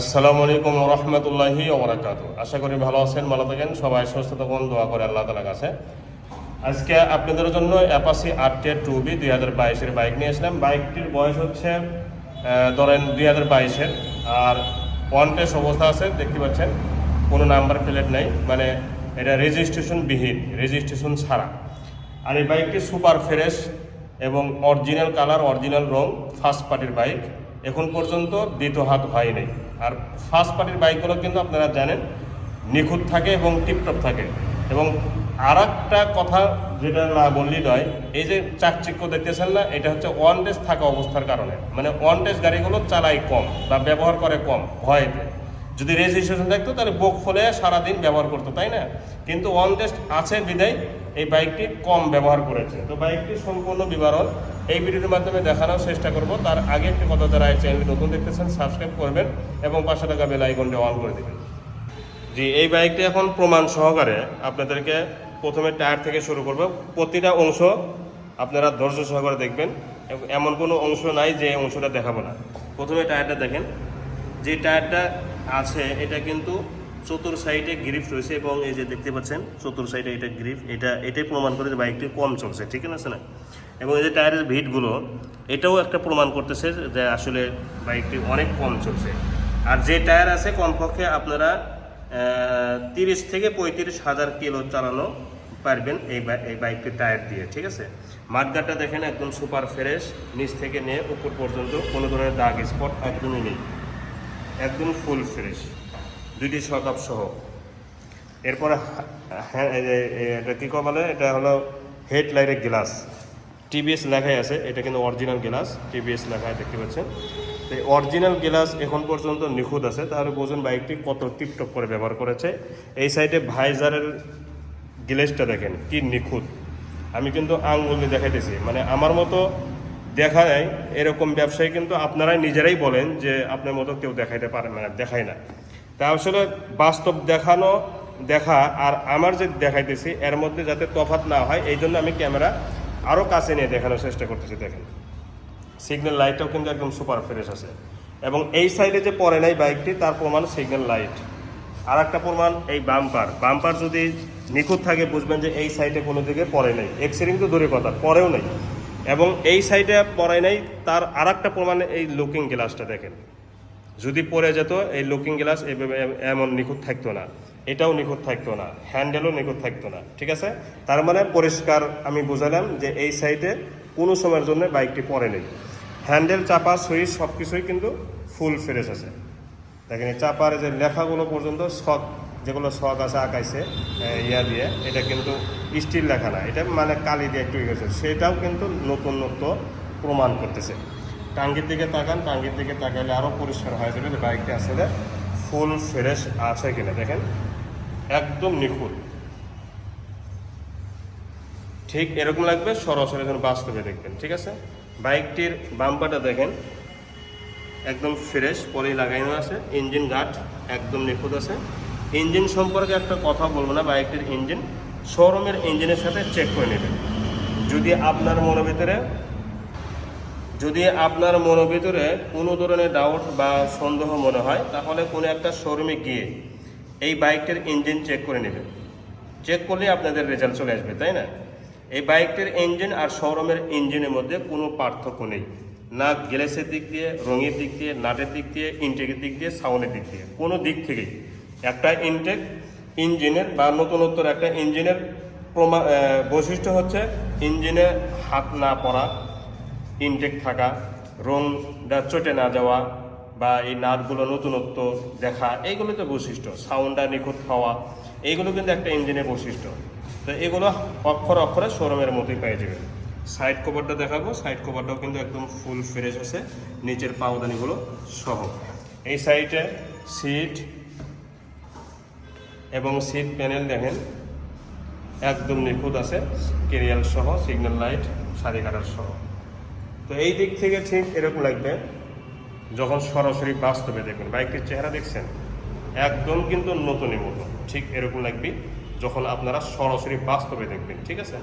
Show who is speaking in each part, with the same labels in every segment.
Speaker 1: আসসালামু আলাইকুম রহমতুল্লাহি ওবরাকাতু। আশা করি ভালো আছেন, ভালো থাকেন। সবাই সুস্থ থাকুন, দোয়া করে আল্লাহ তালার কাছে। আজকে আপনাদের জন্য অ্যাপাসি আটটে টু বি দুই হাজার বাইশের বাইক নিয়ে আসলাম। বাইকটির বয়স হচ্ছে ধরেন দুই হাজার বাইশের। আর ওয়ান টেস্ট অবস্থা আছে, দেখতে পাচ্ছেন, কোনো নাম্বার প্লেট নেই। মানে এটা রেজিস্ট্রেশন বিহীন রেজিস্ট্রেশন ছাড়া। আর এই বাইকটি সুপার ফ্রেশ এবং অরিজিনাল কালার অরিজিনাল রং ফার্স্ট পার্টির বাইক। এখন পর্যন্ত দ্বিতীয় হাত হয়নি আর ফার্স্ট পার্টির বাইকগুলো কিন্তু আপনারা জানেন, নিখুঁত থাকে এবং টিপটপ থাকে। এবং আর একটা কথা যেটা না বললেই নয়, এই যে চাকচিক্য দেখতেছেন না, এটা হচ্ছে ওয়ান ডেজ থাকা অবস্থার কারণে। মানে ওয়ান ডেজ গাড়িগুলো চালাই কম বা ব্যবহার করে কম ভয়েতে। যদি রেজিস্ট্রেশন থাকতো, তাহলে বুক ফলে সারাদিন ব্যবহার করতো, তাই না? কিন্তু ওয়ান টেস্ট আছে বিদায় এই বাইকটি কম ব্যবহার করেছে। তো বাইকটি সম্পূর্ণ বিবরণ এই ভিডিওর মাধ্যমে দেখানোর চেষ্টা করব। তার আগে একটি কথা যারা এই চ্যানেলটি নতুন দেখতেছেন, সাবস্ক্রাইব করবেন এবং পাশে থাকা বেল আইকনটি অন করে দেবেন। জি, এই বাইকটি এখন প্রমাণ সহকারে আপনাদেরকে প্রথমে টায়ার থেকে শুরু করব। প্রতিটা অংশ আপনারা ধৈর্য সহকারে দেখবেন। এমন কোনো অংশ নাই যে অংশটা দেখাবো না। প্রথমে টায়ারটা দেখেন। যে টায়ারটা আছে, এটা কিন্তু চতুর সাইডে গ্রিপ রয়েছে এবং এই যে দেখতে পাচ্ছেন, চতুর সাইডে এটা গ্রিপ এটা, এটাই প্রমাণ করে যে বাইকটি কম চলছে, ঠিক আছে না? এবং এই যে টায়ারের ভিটগুলো এটাও একটা প্রমাণ করতেছে যে আসলে বাইকটি অনেক কম চলছে। আর যে টায়ার আছে, কমপক্ষে আপনারা তিরিশ থেকে পঁয়ত্রিশ হাজার কিলো চালানো পারবেন এই এই বাইকটির টায়ার দিয়ে, ঠিক আছে? মাঠগাটটা দেখেন একদম সুপার ফ্রেশ নিচ থেকে নিয়ে উপর পর্যন্ত কোনো ধরনের দাগ স্পট একদমই নেই। একদম ফুল ফ্রেশ দুইটি সকাপ সহ। এরপরে এটা কী বলে? এটা হলো হেডলাইটের গ্লাস। টিভিএস লেখাই আছে, এটা কিন্তু অরিজিনাল গ্লাস, টিভিএস লেখায় দেখতে পাচ্ছেন। তো এই অরিজিনাল গ্লাস এখন পর্যন্ত নিখুঁত আছে তাহলে বোঝুন বাইকটি কত টিপটপ করে ব্যবহার করেছে। এই সাইডে ভাইজারের গ্লেসটা দেখেন, কি নিখুঁত। আমি কিন্তু আঙ্গুল দিয়ে দেখাইতেছি মানে আমার মতো দেখা এরকম ব্যবসায়ী কিন্তু আপনারাই নিজেরাই বলেন যে আপনার মতো কেউ দেখাইতে পারে না, দেখায় না। তা আসলে বাস্তব দেখানো দেখা আর আমার যে দেখাইতেছি, এর মধ্যে যাতে তফাৎ না হয়, এই জন্য আমি ক্যামেরা আরও কাছে নিয়ে দেখানোর চেষ্টা করতেছি, দেখেন। সিগন্যাল লাইটটাও কিন্তু একদম সুপার ফ্রেশ আছে। এবং এই সাইডে যে পড়ে নাই বাইকটি, তার প্রমাণ সিগন্যাল লাইট আর একটা প্রমাণ, এই বাম্পার বাম্পার যদি নিখুঁত থাকে, বুঝবেন যে এই সাইডে কোনো দিকে পড়ে নাই। এক্সিরিং তো দূরে কথা পরেও নাই। এবং এই সাইডে পড়ে নাই, তার আর একটা প্রমাণ এই লুকিং গ্লাসটা দেখেন। যদি পড়ে যেত, এই লুকিং গ্লাস এমন নিখুঁত থাকতো না। এটাও নিখুঁত থাকতো না। হ্যান্ডেলও নিখুঁত থাকতো না। ঠিক আছে? তার মানে পরিষ্কার আমি বুঝালাম যে এই সাইডে কোনো সময়ের জন্য বাইকটি পড়ে নেই হ্যান্ডেল চাপা, সুইচ সব কিছুই কিন্তু ফুল ফ্রেশ আছে। দেখেন চাপার যে লেখাগুলো পর্যন্ত শখ, যেগুলো শখ আছে আঁকাইছে ইয়া দিয়ে, এটা কিন্তু স্টিল লেখা না। এটা মানে কালি দিয়ে একটু ইয়ে হয়েছে। সেটাও কিন্তু নতুনত্ব প্রমাণ করতেছে। টাঙ্গির দিকে তাকান, টাঙ্গির দিকে তাকালে আরও পরিষ্কার হয়ে যাবে যে বাইকটি আসলে ফুল ফ্রেশ আছে কিনা। দেখেন, একদম নিখুঁত। ঠিক এরকম লাগবে, সরাসরি যখন বাস্তবে দেখবেন, ঠিক আছে? বাইকটির বাম্পারটা দেখেন, একদম ফ্রেশ পরেই লাগানো আছে ইঞ্জিন গার্ড একদম নিখুঁত আছে। ইঞ্জিন সম্পর্কে একটা কথা বলব না, বাইকটির ইঞ্জিন শোরুমের ইঞ্জিনের সাথে চেক করে নেবেন। যদি আপনার মনের ভিতরে যদি আপনার মনের ভিতরে কোনো ধরনের ডাউট বা সন্দেহ মনে হয়, তাহলে কোনো একটা শোরুমে গিয়ে এই বাইকটির ইঞ্জিন চেক করে নেবেন। চেক করলে আপনাদের রেজাল্ট চলে আসবে, তাই না? এই বাইকটির ইঞ্জিন আর শোরুমের ইঞ্জিনের মধ্যে কোনো পার্থক্য নেই। না গ্যালেসের দিক দিয়ে, রঙের দিক দিয়ে, নাটের দিক দিয়ে ইনটেকের দিক দিয়ে সাউন্ডের দিক দিয়ে, কোনো দিক থেকেই। একটা ইনটেক ইঞ্জিনের বা নতুনত্বর একটা ইঞ্জিনের প্রমা বৈশিষ্ট্য হচ্ছে ইঞ্জিনে হাত না পড়া ইনটেক থাকা রংটা চটে না যাওয়া বা এই নাটগুলো নতুনত্ব দেখা, এইগুলো তো বৈশিষ্ট্য সাউন্ডটা নিখুঁত হওয়া, এইগুলো কিন্তু একটা ইঞ্জিনের বৈশিষ্ট্য। তো এগুলো অক্ষর অক্ষরে শোরুমের মতোই পেয়ে যাবেন। সাইড কভারটা দেখাবো সাইড কভারটাও কিন্তু একদম ফুল ফ্রেশ আছে, নিচের পাওদানিগুলো সহ। এই সাইডে সিট এবং সিট প্যানেল দেখেন, একদম নিখুঁত আছে কেরিয়াল সহ সিগন্যাল লাইট সারি কাটার সহ। তো এই দিক থেকে ঠিক এরকম লাগবে, যখন সরাসরি বাস্তবে দেখবেন। বাইকটির চেহারা দেখছেন? একদম কিন্তু নতুনের মতো। ঠিক এরকম লাগবে, যখন আপনারা সরাসরি বাস্তবে দেখবেন। ঠিক আছে?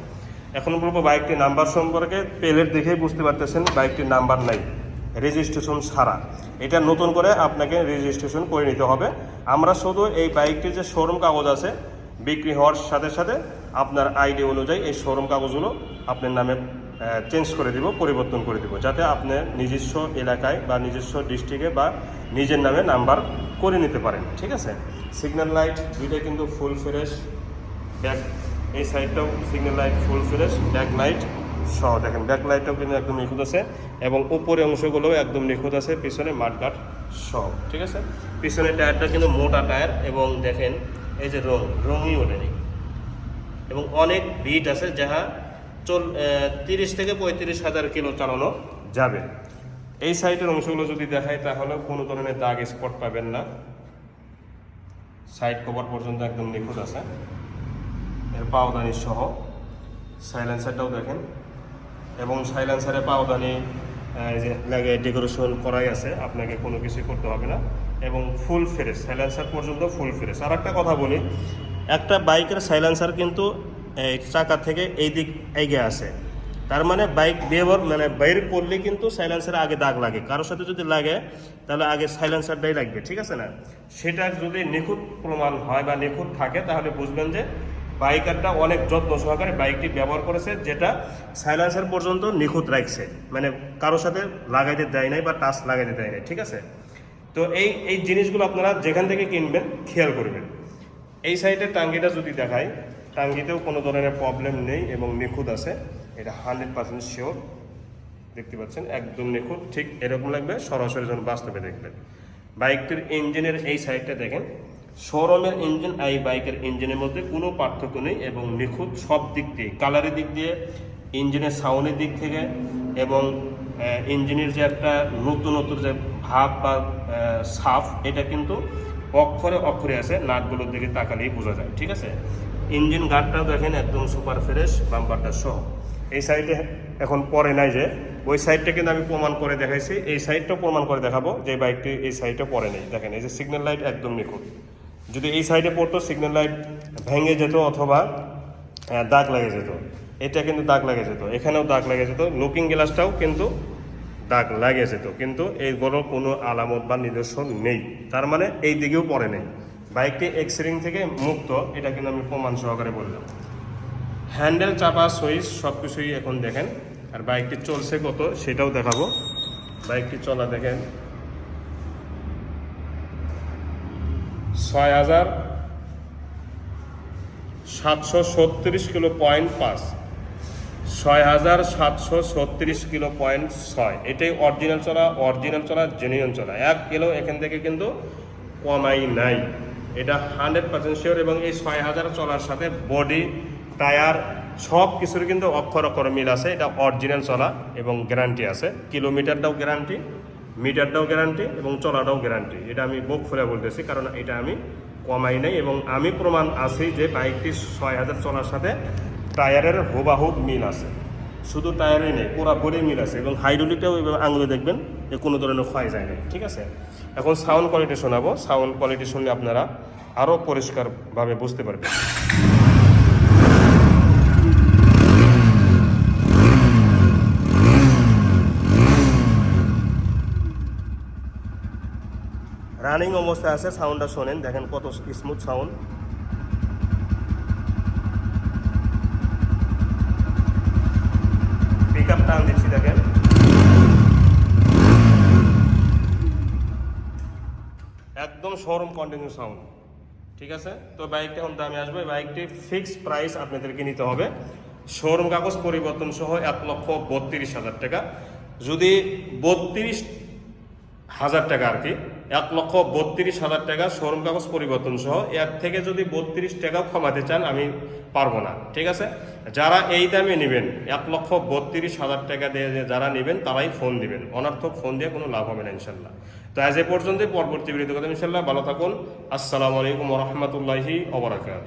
Speaker 1: এখন বলব বাইকটির নাম্বার সম্পর্কে। পেলের দেখেই বুঝতে পারতেছেন, বাইকটির নাম্বার নাই। রেজিস্ট্রেশন ছাড়া। এটা নতুন করে আপনাকে রেজিস্ট্রেশন করে নিতে হবে। আমরা শুধু এই বাইকটির যে শোরুম কাগজ আছে, বিক্রি হওয়ার সাথে সাথে আপনার আইডি অনুযায়ী এই শোরুম কাগজগুলো আপনার নামে চেঞ্জ করে দিব, পরিবর্তন করে দিব, যাতে আপনার নিজস্ব এলাকায় বা নিজস্ব ডিস্ট্রিক্টে বা নিজের নামে নাম্বার করে নিতে পারেন, ঠিক আছে? সিগন্যাল লাইট দুইটা কিন্তু ফুল ফ্রেশ ব্যাক এই সাইডটাও signal light full fresh back light সহ, দেখেন ব্যাক লাইটটাও কিন্তু একদম নিখুঁত আছে এবং উপরে অংশগুলোও একদম নিখুঁত আছে, পিছনে মাঠঘাট সহ, ঠিক আছে? পিছনের টায়ারটা কিন্তু মোটা টায়ার এবং দেখেন এই যে রং, রঙই ওঠেনি। এবং অনেক বিট আছে যাহা চল তিরিশ থেকে পঁয়ত্রিশ হাজার কিলো চালানো যাবে। এই সাইডের অংশগুলো যদি দেখায় তাহলে কোনো ধরনের দাগ স্পট পাবেন না। সাইড কভার পর্যন্ত একদম নিখুঁত আছে। এর পাওদানি সহ। সাইলেন্সারটাও দেখেন। এবং সাইলেন্সারে পাওদানি যে লাগে ডেকোরেশন করাই আছে, আপনাকে কোনো কিছু করতে হবে না। এবং ফুল ফ্রেশ, সাইলেন্সার পর্যন্ত ফুল ফ্রেশ। আর একটা কথা বলি, একটা বাইকের সাইলেন্সার কিন্তু চাকা থেকে এই দিক এগিয়ে আসে। তার মানে বাইক ব্যবহার মানে বাইর করলে কিন্তু সাইলেন্সারে আগে দাগ লাগে। কারোর সাথে যদি লাগে, তাহলে আগে সাইলেন্সারটাই লাগবে, ঠিক আছে না? সেটা যদি নিখুঁত প্রমাণ হয় বা নিখুঁত থাকে, তাহলে বুঝবেন যে বাইকারটা অনেক যত্ন সহকারে বাইকটি ব্যবহার করেছে, যেটা সাইলেন্সার পর্যন্ত নিখুঁত রাখছে। মানে কারোর সাথে লাগাইতে দেয় নাই বা টাচ লাগাইতে দেয় নাই, ঠিক আছে? তো এই এই জিনিসগুলো আপনারা যেখান থেকে কিনবেন, খেয়াল করবেন। এই সাইডের টাঙ্গিটা যদি দেখাই টাঙ্গিতেও কোনো ধরনের প্রবলেম নেই এবং নিখুঁত আছে। এটা হান্ড্রেড পার্সেন্ট শিওর দেখতে পাচ্ছেন, একদম নিখুঁত। ঠিক এরকম লাগবে, সরাসরি যখন বাস্তবে দেখবেন। বাইকটির ইঞ্জিনের এই সাইডটা দেখেন। শোরুমের ইঞ্জিন এই বাইকের ইঞ্জিনের মধ্যে কোনো পার্থক্য নেই এবং নিখুঁত সব দিক দিয়ে কালারের দিক দিয়ে ইঞ্জিনের সাউন্ডের দিক থেকে এবং ইঞ্জিনের যে একটা নতুনত্ব যে ভাব বা সাফ এটা কিন্তু অক্ষরে অক্ষরে আছে, নাটগুলোর দিকে তাকালেই বোঝা যায়। ঠিক আছে? ইঞ্জিন গার্ডটাও দেখেন একদম সুপার ফ্রেশ বাম্পারটা সহ। এই সাইডে এখন পরে নাই যে, ওই সাইডটা কিন্তু আমি প্রমাণ করে দেখাইছি। এই সাইডটাও প্রমাণ করে দেখাবো যে বাইকটি এই সাইডটা পরে নেই। দেখেন, এই যে সিগন্যাল লাইট একদম নিখুঁত। যদি এই সাইডে পড়তো সিগন্যাল লাইট ভেঙে যেত অথবা দাগ লেগে যেত। এটা কিন্তু দাগ লেগে যেত। এখানেও দাগ লেগে যেত। লুকিং গ্লাসটাও কিন্তু দাগ লাগে যেত। কিন্তু এইগুলোর কোনো আলামত বা নিদর্শন নেই। তার মানে এই দিকেও পড়ে নেই। বাইকটি এক্সরিং থেকে মুক্ত, এটা কিন্তু আমি প্রমাণ সহকারে বললাম। হ্যান্ডেল চাপা, সুইচ সব কিছুই এখন দেখেন। আর বাইকটি চলছে কত, সেটাও দেখাবো। বাইকটি চলা দেখেন। ছয় হাজার সাতশো ছত্রিশ কিলো পয়েন্ট পাঁচ। ছয় হাজার সাতশো ছত্রিশ কিলো পয়েন্ট ছয়। এটাই অরিজিনাল চলা অরিজিনাল চলা জেনুইন চলা। এক কিলো এখান থেকে কিন্তু কমাই নাই। এটা হান্ড্রেড পার্সেন্ট শিওর এবং এই ছয় হাজার চলার সাথে বডি, টায়ার, সব কিছুর কিন্তু অক্ষর অক্ষর মিল আছে। এটা অরিজিনাল চলা এবং গ্যারান্টি আছে। কিলোমিটারটাও গ্যারান্টি, মিটারটাও গ্যারান্টি এবং চলাটাও গ্যারান্টি। এটা আমি বুক ফুলে বলতেছি কারণ এটা আমি কমাই নাই এবং আমি প্রমাণ আছি যে বাইকটি ছয় হাজার চলার সাথে টায়ারের হুবাহুব মিল আছে। শুধু টায়ারই নেই, পুরা বডি মিল আছে এবং হাইড্রোলিকটাও এভাবে আঙুলে দেখবেন যে কোনো ধরনের ক্ষয় যায় না ঠিক আছে? এখন সাউন্ড কোয়ালিটি শোনাবো, সাউন্ড কোয়ালিটি শুনলে আপনারা আরও পরিষ্কারভাবে বুঝতে পারবেন। রানিং অবস্থায় আছে, সাউন্ডটা শোনেন, দেখেন কত স্মুথ সাউন্ড একদম শোরুম কন্টিনিউ সাউন্ড ঠিক আছে? তো বাইকটা এখন দামে আসবে। বাইকটি ফিক্সড প্রাইস আপনাদেরকে নিতে হবে। শোরুম কাগজ পরিবর্তন সহ এক লক্ষ বত্রিশ হাজার টাকা। যদি বত্রিশ হাজার টাকা আর কি, এক লক্ষ বত্রিশ হাজার টাকা শোরুম কাগজ পরিবর্তন সহ, এর থেকে যদি বত্রিশ টাকাও কমাতে চান, আমি পারব না। ঠিক আছে? যারা এই দামে নেবেন, এক লক্ষ বত্রিশ হাজার টাকা দিয়ে যারা নেবেন, তারাই ফোন দিবেন। অনার্থক ফোন দিয়ে কোনো লাভ হবে না, ইনশাল্লাহ। তো আজ এ পর্যন্তই পরবর্তী বিরতি কথা ইনশাল্লাহ ভালো থাকুন। আসসালামু আলাইকুম রহমতুল্লাহি ওবরাকাত